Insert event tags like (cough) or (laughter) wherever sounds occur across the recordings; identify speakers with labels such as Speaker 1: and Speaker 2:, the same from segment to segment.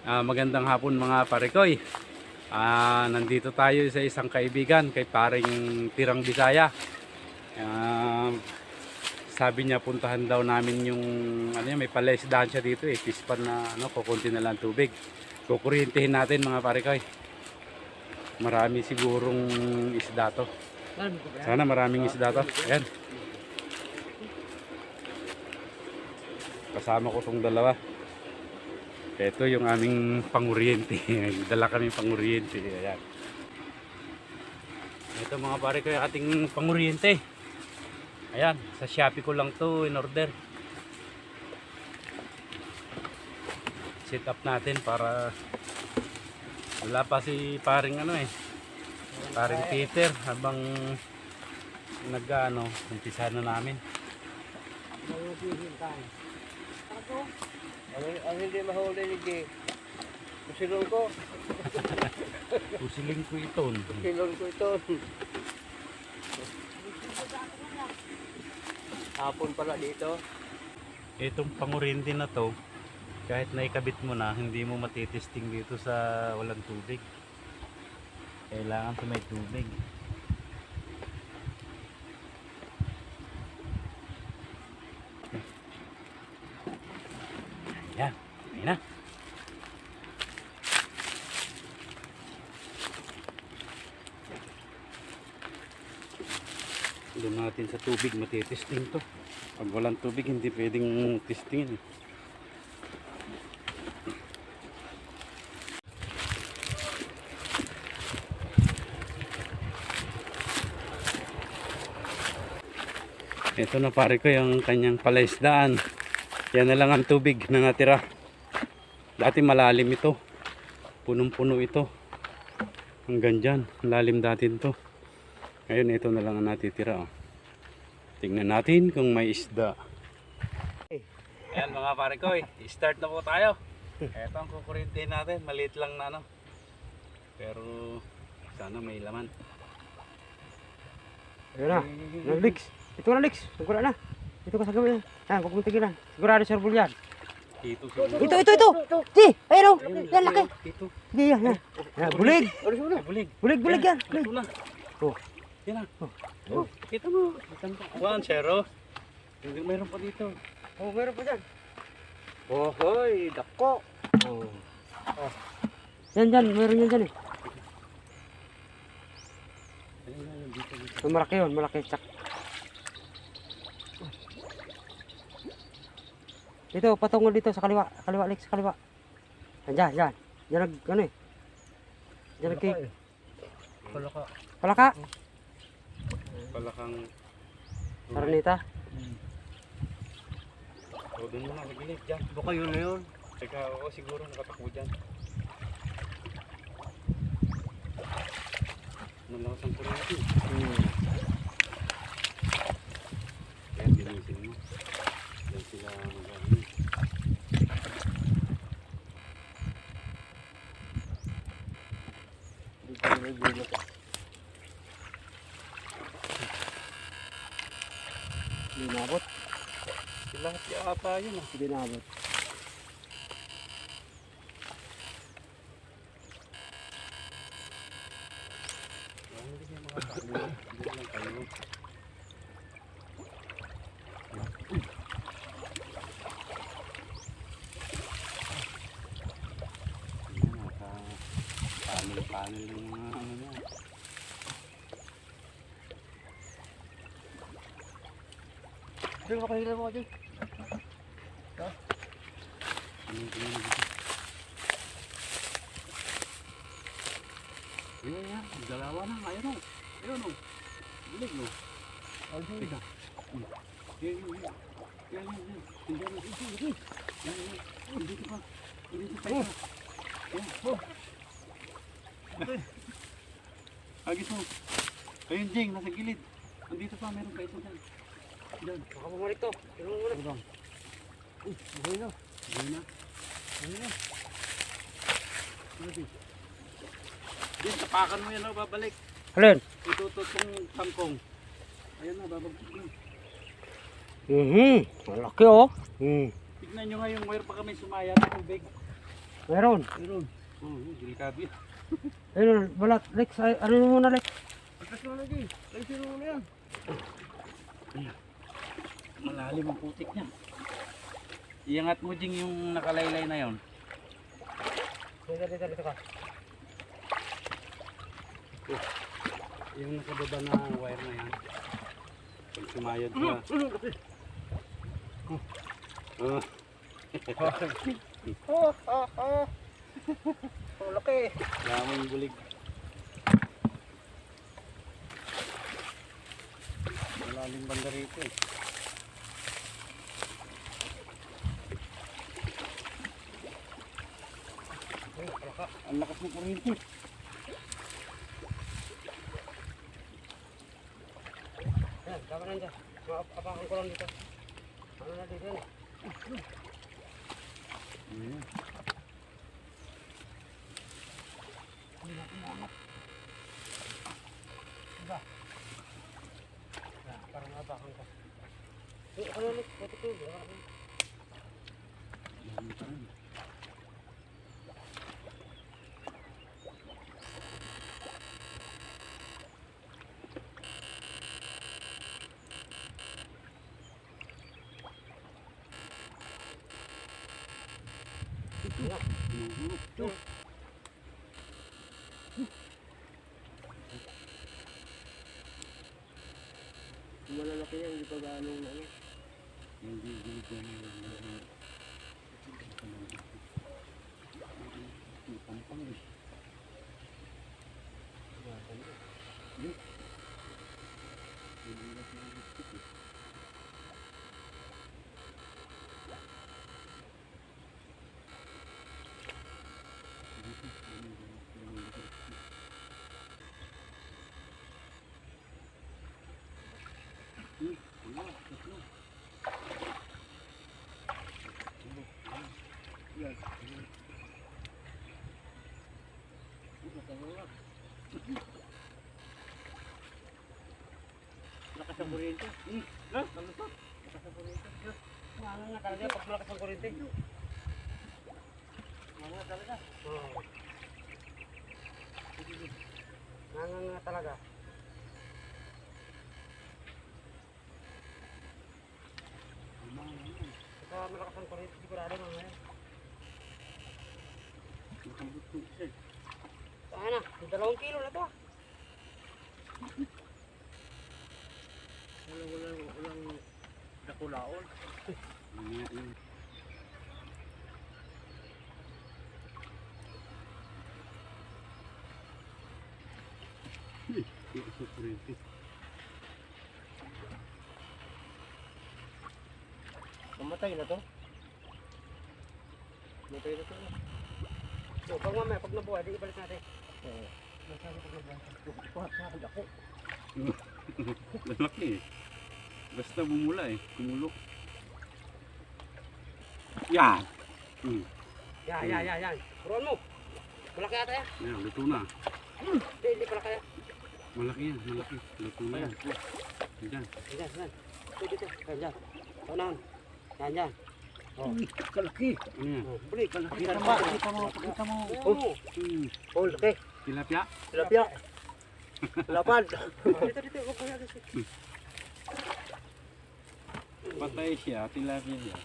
Speaker 1: Ah, magandang hapon mga parekoy. Ah, nandito tayo sa isang kaibigan kay paring Tirang Bisaya. Ah, sabi niya puntahan daw namin yung ano yan, may palaisdaan siya dito eh, pispan na ano, kukunti na lang tubig. Kukuryentihin natin mga parekoy. Marami sigurong isda to. Sana maraming isda to. Ayan. Kasama ko tong dalawa. Ito yung aming panguryente. (laughs) Dala kami panguryente. Ayan. Ito mga pare ko yung ating panguryente. Ayan, sa Shopee ko lang to in order. Set up natin para wala pa si paring ano eh. Paring Peter habang nag ano, umpisa na namin.
Speaker 2: Ang, ang hindi mahuli ni Jay. Kusilong ko. (laughs)
Speaker 1: Pusiling ko ito.
Speaker 2: Kusilong ko ito. Hapon pala dito.
Speaker 1: Itong panguryente na to, kahit naikabit mo na, hindi mo matitesting dito sa walang tubig. Kailangan sa may tubig. Ayan, ayun na. Doon natin sa tubig matitesting to. Pag walang tubig, hindi pwedeng testingin. eh. Ito na pare ko yung kanyang palaisdaan. Yan na lang ang tubig na natira. Dati malalim ito. Punong-puno ito. Hanggang dyan. Lalim dati ito. Ngayon ito na lang ang natitira. Oh. Tingnan natin kung may isda. Ayan mga pare ko, start na po tayo. Ito ang kukurintin natin, maliit lang na ano. Pero sana may laman.
Speaker 3: Ayun na. Lix. Ito na Lix. Sigura na. Ito ka sa gawin. Yan, huwag mong tigilan. Sigurado sir yan.
Speaker 1: Dito
Speaker 3: Ito, ito, ito. Si, ayun o. Yan, laki. Hindi, yan, yan. Bulig.
Speaker 1: Bulig.
Speaker 3: Bulig, bulig yan. Bulig.
Speaker 1: Ito na.
Speaker 3: Oh.
Speaker 1: Yan na. Oh. Kita mo. Kita mo. One, zero. Hindi mayroon pa dito.
Speaker 3: Oh, meron pa dyan. Oh, hoy, dako. Oh. Oh. Yan, dyan. Meron yan dyan eh. Oh, malaki yun, malaki. Tsak. Dito, patungo dito sa kaliwa. Kaliwa, Lex, sa kaliwa. Yan, dyan, dyan. Yan nag, ano eh. Yan nag
Speaker 1: Palaka.
Speaker 3: Palaka.
Speaker 1: Palakang.
Speaker 3: Aranita.
Speaker 1: O, doon mo na, sa gilid. Dyan.
Speaker 2: Baka yun na yun.
Speaker 1: Teka, oo, siguro nakatakbo dyan. Malakas ang kuryente.
Speaker 3: Hmm.
Speaker 1: Kaya binisin mo. Yan sila mag-ano.
Speaker 2: Dito na may.
Speaker 3: Hindi nabot.
Speaker 1: Lahat yata yun ah.
Speaker 3: Hindi nabot.
Speaker 1: Panel-panel yung mga ano niya.
Speaker 2: Dito ka hila mo
Speaker 1: tingin dito? Ayan yan, dalawa na, ayun o. Ayun o. Bilig o. Teka. Hmm. Yan, yan, yan. Yan, yan, yan. Tingnan mo. Ito, ito. Yan, yan. Oh, dito pa. Dito pa. Yan. Oh. Agis mo. Ayun, Jing, nasa gilid. Andito pa, meron pa ito dyan. Dyan.
Speaker 3: Baka bumalik to. Tingnan mo muna.
Speaker 1: Ito bang?
Speaker 3: Uy, buhay na.
Speaker 1: Ayun na.
Speaker 3: Buhay na.
Speaker 1: Ano? Din, tapakan mo yan o, babalik.
Speaker 3: Alin?
Speaker 1: Itututong kangkong. Ayun na, babalik na.
Speaker 3: Mhm. Malaki oh. Hmm.
Speaker 1: Tignan nyo nga yung wire pa kami sumaya ng tubig.
Speaker 3: Meron.
Speaker 2: Meron.
Speaker 1: Oh, delikado yan. (laughs)
Speaker 3: Ayun, balat. Lex, ano muna, Lex?
Speaker 2: Atas mo na di. Ay, sino mo na yan?
Speaker 1: Malalim ang putik niya. Iangat mo ding yung nakalaylay na yon.
Speaker 3: Dito, dito, dito ka.
Speaker 1: Yung nakababa na wire na yan. Pag sumayad ka. Ah, (laughs)
Speaker 2: Oh, oh, oh. (laughs) Ang laki.
Speaker 1: daming bulig. Malalim banda rito eh. Ang lakas ng kuryente.
Speaker 3: Yan, tama na dyan. Apakan ko lang dito. Ano na dito yan?
Speaker 1: Ayan.
Speaker 3: Yan, parang apakan ko. Eh, ano Lex? Pwede ko. Wala ka.
Speaker 1: Dami pa rin. Tumuhulog.
Speaker 2: Malalaki yan. Hindi pa gaano ano.
Speaker 1: Hindi, hindi ko na Pampang eh.
Speaker 2: Lakas ang kuryente.
Speaker 3: Ano nga talaga pag malakas ang kuryente?
Speaker 2: Mga talaga.
Speaker 3: Oo. Nanganga talaga. Sa malakas ang kuryente, sigurado mamaya. Sana, dalawang kilo na to.
Speaker 2: Walang, walang, walang dakulaon.
Speaker 1: Uy, yung sa kuryente.
Speaker 2: Mamatay na to. Mamatay na to.
Speaker 3: So, pag mamaya, pag nabuhay, di ibalik natin.
Speaker 2: Oo.
Speaker 1: Lalaki eh. Basta bumula eh. Kumulok. Yan! Hmm.
Speaker 3: Yan, yan, yan, yan. Puruan mo. Malaki ata yan.
Speaker 1: Yan, luto na.
Speaker 3: Hindi, hindi pala kaya.
Speaker 1: Malaki yan, malaki. Luto na yan. Yan.
Speaker 3: Yan, yan. Ito, dito. Yan, yan. Unahan. Yan, yan. Oh.
Speaker 2: Kalaki.
Speaker 1: Ano yan?
Speaker 3: Oh, balik.
Speaker 2: Kita mo, kita mo, kita mo.
Speaker 3: Oh.
Speaker 1: Hmm.
Speaker 2: Oh, laki.
Speaker 1: Tilapia?
Speaker 2: Tilapia. Lapad.
Speaker 3: Dito, dito. Huwag mo yan.
Speaker 1: Patay siya, tilapia siya.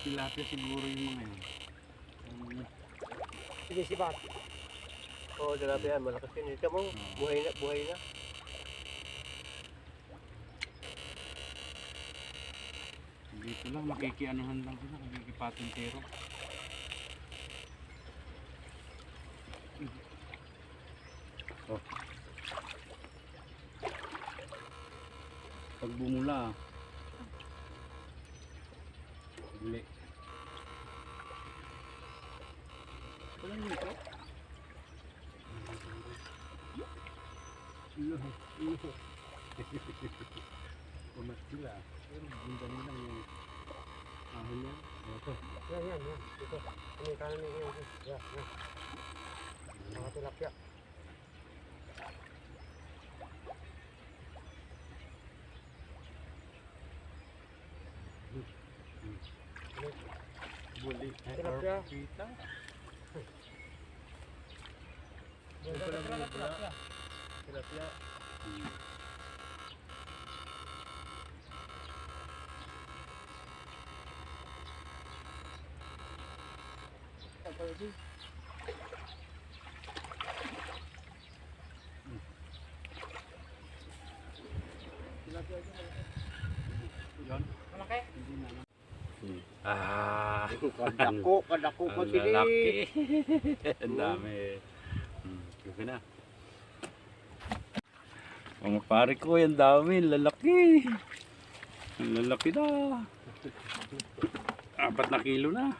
Speaker 1: Tilapia siguro yung mga. Um,
Speaker 3: Sige, sibat.
Speaker 2: Oh, tilapia. Malakas yun. Kita mo, buhay na, buhay na.
Speaker 1: dito lang, makikianuhan lang sila, makikipatintero. Oh. Pag bumula, bili.
Speaker 2: Walang nito.
Speaker 1: Umat sila. Pero ganda nilang yung ahon yan. Ito.
Speaker 3: Yan, yan, yan. Dito. Ano yung kanan yung yan. Yan, yan. Mga tilapia.
Speaker 1: Buli.
Speaker 2: Tilapia.
Speaker 1: Kita.
Speaker 2: Tilapia.
Speaker 1: Ah,
Speaker 2: Kadako, (laughs) kadako pa
Speaker 1: ang
Speaker 2: sila.
Speaker 1: lalaki. (laughs) ang dami. Hmm, okay na. Mga pare ko, yan dami. Lalaki. Ang lalaki na. Apat na kilo na.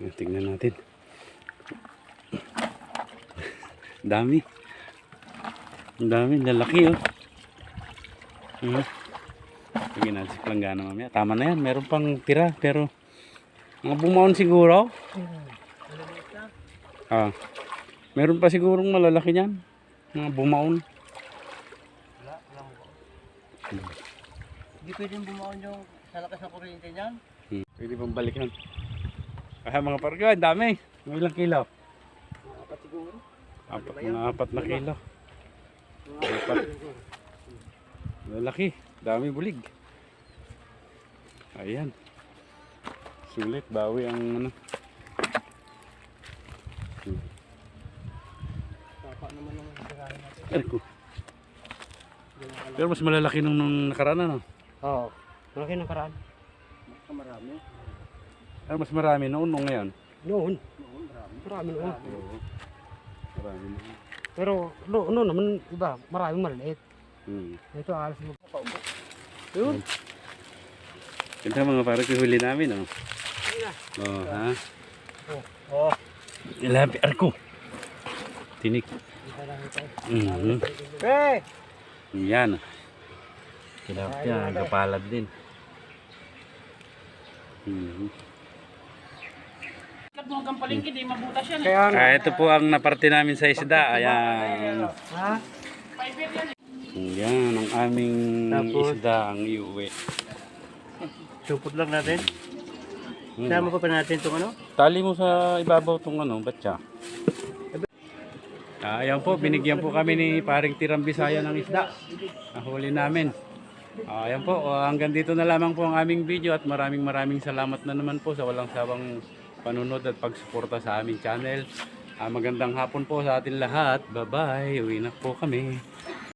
Speaker 1: Yan, Tingnan natin. Dami. Ang dami, lalaki oh. Hmm. Sige natin si Planggana mamaya. Tama na yan, meron pang tira pero mga bumaon siguro. Ah. Meron pa sigurong malalaki niyan. Mga bumaon.
Speaker 2: Wala, wala ko. Hindi pwedeng bumaon yung sa lakas ng kuryente niyan.
Speaker 1: Hmm. Pwede bang balikan? Ah, mga parga, ang dami. Mga ilang kilo?
Speaker 2: Apat siguro.
Speaker 1: Apat, mga apat na kilo. Apat. Lalaki. Dami bulig. Ayan. Sulit. Bawi ang ano. Hmm.
Speaker 2: Papa naman ang sirahin natin.
Speaker 1: Ay, ko. Pero mas malalaki nung, nung nakaraan ano.
Speaker 3: Oo. Malaki ng karaan.
Speaker 2: Marami.
Speaker 1: Pero mas marami noon nung ngayon.
Speaker 3: Noon.
Speaker 2: Noon, marami.
Speaker 3: Marami noon.
Speaker 1: Oo. Marami noon.
Speaker 3: Pero no, no naman iba, maraming maliliit.
Speaker 1: Hmm.
Speaker 3: Ito alas mo.
Speaker 2: Yun.
Speaker 1: Ganda mga pare huli namin oh. Oh, ha?
Speaker 2: Oh.
Speaker 1: Ilabi arko. Tinik. Mhm.
Speaker 2: Pre!
Speaker 1: Yan. Tilapia, kapalad din. Mhm.
Speaker 2: Kaya nga.
Speaker 1: Ah, ito po ang naparte namin sa isda. Ayan.
Speaker 3: Ha?
Speaker 1: Yan ang aming
Speaker 2: Tapos?
Speaker 1: isda ang iuwi.
Speaker 2: Supot lang natin.
Speaker 1: Hmm.
Speaker 2: Sama ko pa natin itong ano.
Speaker 1: Tali mo sa ibabaw tong ano, batya. Ah, ayan po, binigyan po kami ni paring Tirang Bisaya ng isda. Nahuli namin. Ah, ayan po, ah, hanggang dito na lamang po ang aming video at maraming maraming salamat na naman po sa walang sawang panunod at pagsuporta sa aming channel. Ah, magandang hapon po sa atin lahat. Bye-bye. Uwi na po kami.